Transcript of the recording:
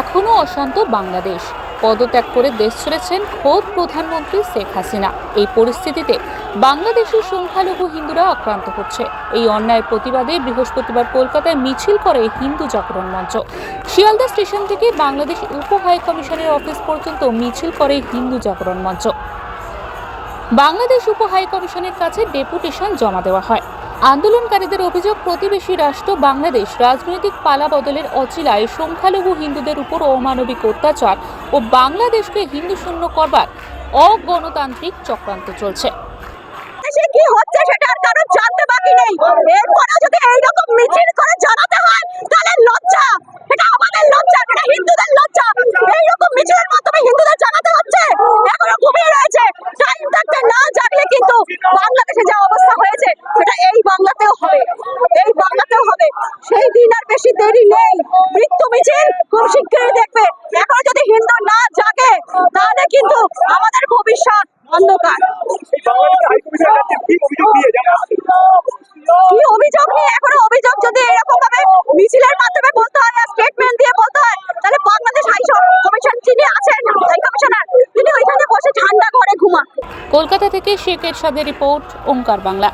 এখনও অশান্ত বাংলাদেশ। পদত্যাগ করে দেশ ছেড়েছেন খোদ প্রধানমন্ত্রী শেখ হাসিনা। এই পরিস্থিতিতে বাংলাদেশের সংখ্যালঘু হিন্দুরা আক্রান্ত হচ্ছে। এই অন্যায়ের প্রতিবাদে বৃহস্পতিবার কলকাতায় মিছিল করে হিন্দু জাগরণ মঞ্চ। শিয়ালদা স্টেশন থেকে বাংলাদেশ উপ হাই কমিশনের অফিস পর্যন্ত মিছিল করে হিন্দু জাগরণ মঞ্চ। বাংলাদেশ উপ হাই কমিশনের কাছে ডেপুটেশন জমা দেওয়া হয়। আন্দোলনকারীদের অভিযোগ, প্রতিবেশী রাষ্ট্র বাংলাদেশ রাজনৈতিক পালা বদলের অচিলায় সংখ্যালঘু হিন্দুদের উপর অমানবিক অত্যাচার ও বাংলাদেশকে হিন্দু শূন্য করবার অগণতান্ত্রিক চক্রান্ত চলছে। কি হচ্ছে সেটা আর কারও জানতে বাকি নেই এরপরে যদি এইরকম মিছিল করে জানাতে হয় তাহলে লজ্জা এটা আমাদের লজ্জা এটা হিন্দুদের লজ্জা এইরকম মিছিলের মাধ্যমে হিন্দুদের জানাতে হচ্ছে এখনও ঘুমিয়ে রয়েছে টাইম থাকতে না জাগলে কিন্তু বাংলাদেশে যা অবস্থা হয়েছে সেটা এই বাংলাতেও হবে এই বাংলাতেও হবে সেই দিন আর বেশি দেরি নেই মৃত্যু মিছিল খুব শীঘ্রই দেখবে? এখনও যদি হিন্দু না জাগে, তাহলে কিন্তু আমাদের ভবিষ্যৎ অন্ধকার। কি অভিযোগ নিয়ে এখনও অভিযোগ যদি এরকম ভাবে মিছিলের মাধ্যমে বলতে হয় স্টেটমেন্ট দিয়ে বলতে হয়, তাহলে বাংলাদেশ হাই কমিশন যিনি আছেন হাই কমিশনার তিনি ওইখানে বসে ঠান্ডা ঘরে ঘুমান। কলকাতা থেকে শেখ এরশাদের রিপোর্ট, ওঙ্কার বাংলা।